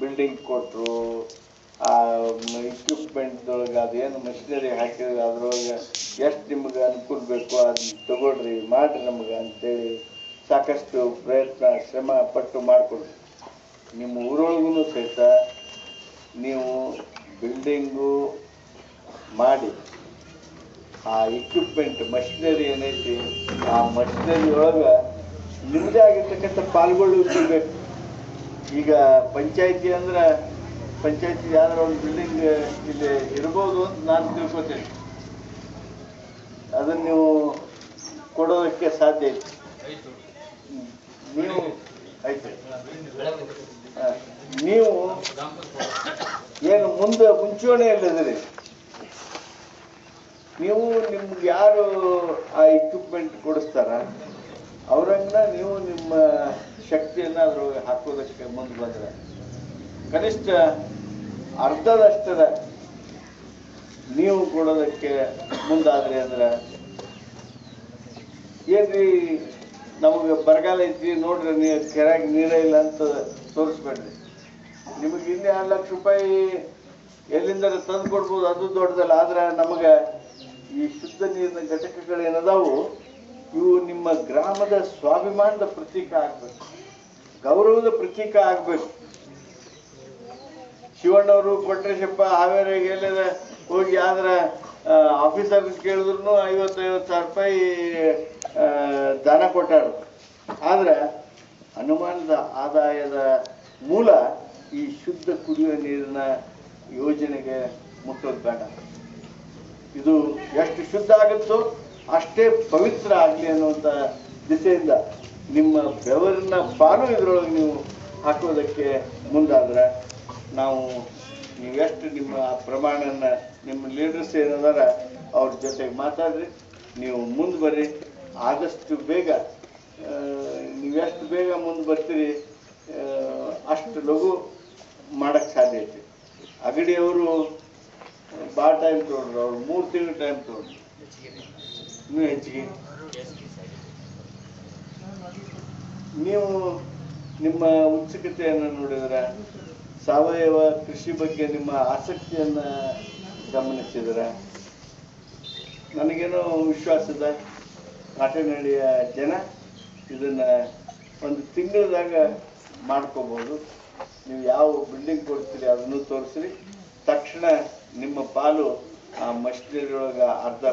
Building ಕೊಟ್ಟರು ಆ ಇಕ್ವಿಪ್ಮೆಂಟ್ದೊಳಗೆ ಅದೇನು ಮಷಿನರಿ ಹಾಕಿದ್ರೆ ಅದ್ರೊಳಗೆ ಎಷ್ಟು ನಿಮ್ಗೆ ಅನುಕೂಲ ಬೇಕು ಅದನ್ನ ತಗೊಳ್ರಿ, ಮಾಡಿರಿ ನಮ್ಗೆ ಅಂತೇಳಿ ಸಾಕಷ್ಟು ಪ್ರಯತ್ನ, ಶ್ರಮ ಪಟ್ಟು ಮಾಡಿಕೊಡ್ರಿ. ನಿಮ್ಮ ಊರೊಳಗೂ ಸಹಿತ ನೀವು ಬಿಲ್ಡಿಂಗು ಮಾಡಿ, ಆ ಇಕ್ವಿಪ್ಮೆಂಟ್ ಮಷಿನರಿ ಏನೈತಿ, ಆ ಮಷಿನರಿ ಒಳಗೆ ನಿಮ್ಮದೇ ಆಗಿರ್ತಕ್ಕಂಥ ಪಾಲ್ಗೊಳ್ಳುವಿಕೆ ಬೇಕು. ಈಗ ಪಂಚಾಯತಿ ಅಂದ್ರೆ ಪಂಚಾಯತಿ ಯಾವ್ದಾರ ಒಂದು ಬಿಲ್ಡಿಂಗ್ ಇಲ್ಲಿ ಇರ್ಬೋದು ಅಂತ ನಾನು ತಿಳ್ಕೊತೇನೆ. ಅದನ್ನು ನೀವು ಕೊಡೋದಕ್ಕೆ ಸಾಧ್ಯ ಐತಿ ನೀವು ಐತೆ. ನೀವು ಏನು ಮುಂದೆ ಮುಂಚೂಣಿಯಲ್ಲಿದ್ದೀರಿ. ನೀವು ನಿಮ್ಗೆ ಯಾರು ಆ ಇಕ್ವಿಪ್ಮೆಂಟ್ ಕೊಡಿಸ್ತಾರ? ಅವರನ್ನ ನೀವು ನಿಮ್ಮ ಶಕ್ತಿಯನ್ನ ಅದ್ರ ಹಾಕೋದಕ್ಕೆ ಬಂದ್ರೆ ಕನಿಷ್ಠ ಅರ್ಧದಷ್ಟರ ನೀವು ಕೊಡೋದಕ್ಕೆ ಮುಂದಾದ್ರಿ ಅಂದ್ರೆ, ಏನ್ರಿ ನಮಗೆ ಬರಗಾಲ ಐತಿ ನೋಡ್ರಿ ನೀವು ಕೆರೆಗೆ ನೀರೇ ಇಲ್ಲ ಅಂತ ತೋರಿಸ್ಬೇಡ್ರಿ. ನಿಮಗೆ ಇನ್ನೇ ಆರು ಲಕ್ಷ ರೂಪಾಯಿ ಎಲ್ಲಿಂದ ತಂದು ಕೊಡ್ಬೋದು, ಅದು ದೊಡ್ಡದಲ್ಲ. ಆದ್ರೆ ನಮಗೆ ಈ ಶುದ್ಧ ನೀರಿನ ಘಟಕಗಳೇನದಾವು? ಇವು ನಿಮ್ಮ ಗ್ರಾಮದ ಸ್ವಾಭಿಮಾನದ ಪ್ರತೀಕ ಆಗ್ಬೇಕು. ಗೌರವದ ಪ್ರತೀಕ ಆಗ್ಬೇಕು. ಶಿವಣ್ಣವರು ಕೊಟ್ರೇಶಪ್ಪ ಹಾವೇರಿಗೆ ಎಲ್ಲ ಹೋಗಿ ಆದ್ರ ಆಫೀಸರ್ ಕೇಳಿದ್ರು ಐವತ್ತೈವತ್ತು ಸಾವಿರ ರೂಪಾಯಿ ದಾನ ಕೊಟ್ಟಾರ. ಆದ್ರೆ ಅನುಮಾನದ ಆದಾಯದ ಮೂಲ ಈ ಶುದ್ಧ ಕುಡಿಯುವ ನೀರಿನ ಯೋಜನೆಗೆ ಮುಟ್ಟೋದು ಬೇಡ. ಇದು ಎಷ್ಟು ಶುದ್ಧ ಆಗುತ್ತೋ ಅಷ್ಟೇ ಪವಿತ್ರ ಆಗಲಿ ಅನ್ನುವಂಥ ದಿಸೆಯಿಂದ ನಿಮ್ಮ ಬೆವರಿನ ಪಾಲು ಇದರೊಳಗೆ ನೀವು ಹಾಕೋದಕ್ಕೆ ಮುಂದಾದ್ರೆ ನಾವು ನೀವೆಷ್ಟು ನಿಮ್ಮ ಪ್ರಮಾಣನ ನಿಮ್ಮ ಲೀಡರ್ಸ್ ಏನದಾರ ಅವ್ರ ಜೊತೆಗೆ ಮಾತಾಡ್ರಿ, ನೀವು ಮುಂದೆ ಬರ್ರಿ. ಆದಷ್ಟು ಬೇಗ ನೀವೆಷ್ಟು ಬೇಗ ಮುಂದೆ ಬರ್ತೀರಿ ಅಷ್ಟು ಲಘು ಮಾಡಕ್ಕೆ ಸಾಧ್ಯ ಐತಿ. ಅಗಡಿಯವರು ಭಾಳ ಟೈಮ್ ತೊಗೊಂಡ್ರು, ಅವ್ರು ಮೂರು ತಿಂಗಳು ಟೈಮ್ ತೊಗೊಂಡ್ರು. ಇನ್ನೂ ಹೆಚ್ಚಿಗೆ? ನೀವು ನಿಮ್ಮ ಉತ್ಸುಕತೆಯನ್ನು ನೋಡಿದ್ರೆ ಸಾವಯವ ಕೃಷಿ ಬಗ್ಗೆ ನಿಮ್ಮ ಆಸಕ್ತಿಯನ್ನ ಗಮನಿಸಿದ್ರೆ ನನಗೇನೋ ವಿಶ್ವಾಸದ ಕಾಟನಹಳ್ಳಿಯ ಜನ ಇದನ್ನ ಒಂದು ತಿಂಗಳದಾಗ ಮಾಡ್ಕೋಬಹುದು ನೀವು ಯಾವ ಬಿಲ್ಡಿಂಗ್ ಕೊಡ್ತೀರಿ ಅದನ್ನು ತೋರಿಸ್ರಿ. ತಕ್ಷಣ ನಿಮ್ಮ ಪಾಲು ಆ ಮಷಿನರಿ ಒಳಗೆ ಅರ್ಧ